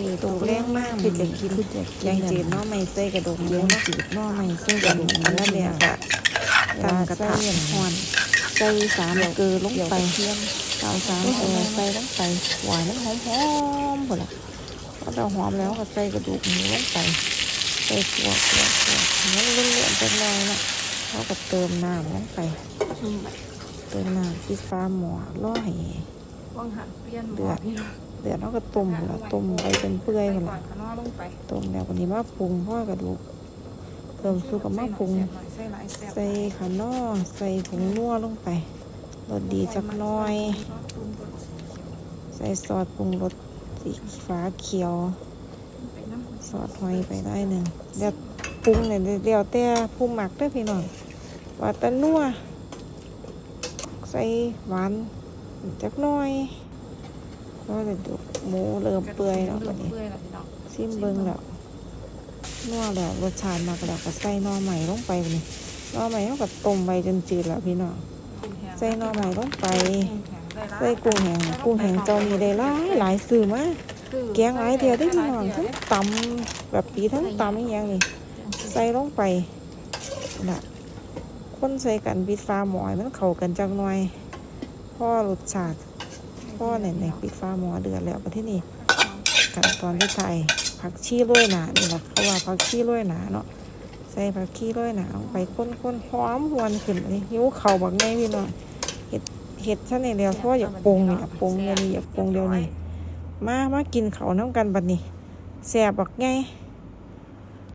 นี้ตัวแรงมากคือจะกินแกงจืดเนาะไม่ใส่กระดูกหมูเนาะจืดเนาะไม่ใส่กระดูกหมูแล้วเนี่ยก็ตั้งกระทะห่อนใส่สามเกลือลงไปเทียมเอาสามเกลือใส่ลงไปหวานหอมหอมหมดละพอเราหอมแล้วก็ใส่กระดูกหมูลงไปใส่ขัวขัวขัวมันเลื่อนๆจังเลยเนาะเขาก็เติมน้ำลงไปเติมน้ำปิดฟ้าหม้อล่อให้ว่างหันเปลี่ยนหมเดืออดพี่น้อง เดือดเราก็ต้มแล้วต้มไปเป็นเปื่อยหมดก่อละนขนอลงไปต้มแล้ววันนี้มาปรุงพ่อกระดูกเติมซุปกับมาปรุงใส่หน่อยใส่หลายแซ่บใส่ขานอใส่ผงนัวลงไปรสดีจักหน้อย ใส่ซอสปรุงรสสีฟ้าเขียวไปน้ำซอสหอยไปได้หนึ่งเดี๋ยวปรุงเนี่ยเดี๋ยวแต่ผู้หมักเด้อพี่น้องว่าแตะนัวใส่หวานจักหน้อย เพราะเดี๋ยวหมูเริ่มเปื่อยแล้ววันนี้เปื่อยแล้วพี่น้องซิมเบิ้งแล้วนัวแล้วรสชาติมากแล้วก็ใส่หน่อใหม่ลงไปนี่หน่อใหม่เขาก็ต้มไปจนจืดแล้วพี่น้องกุ้งแห้งใส่หน่อใหม่ลงไปกุ้งแห้งได้ละใส่กุ้งแห้งกุ้งแห้งเจ้านี้ได้หลายหลายซื้อมาแกงหลายเดียวได้พี่น้องทั้งตำแบบปีทั้งตำอหย่างนี้ใส่ลงไปน่ะคนใส่กันปิดฟ้าหมอยมันเข้ากันจังหน่อยพ่อรสชาติ พ่อเนี่ยเนี่ยปิดฟ้าหมอเดือดแล้วประเทศนี้ขั้นตอนที่ใส่ผักชีโรยหนานี่แหละเขาว่าผักชีโรยหนาเนาะใส่ผักชีโรยหนาไปข้นๆหอมหวนขึ้นนี่หิวเข่าบักไงพี่น้องเห็ดเห็ดซะนี่เดียวเพราะว่าอยากปรุงนี่ยปรุงเดี๋ยวนี้อยากปรุงเดี๋ยวนี้มามากินเขาน้ำกันบัดนี้แซ่บบักไง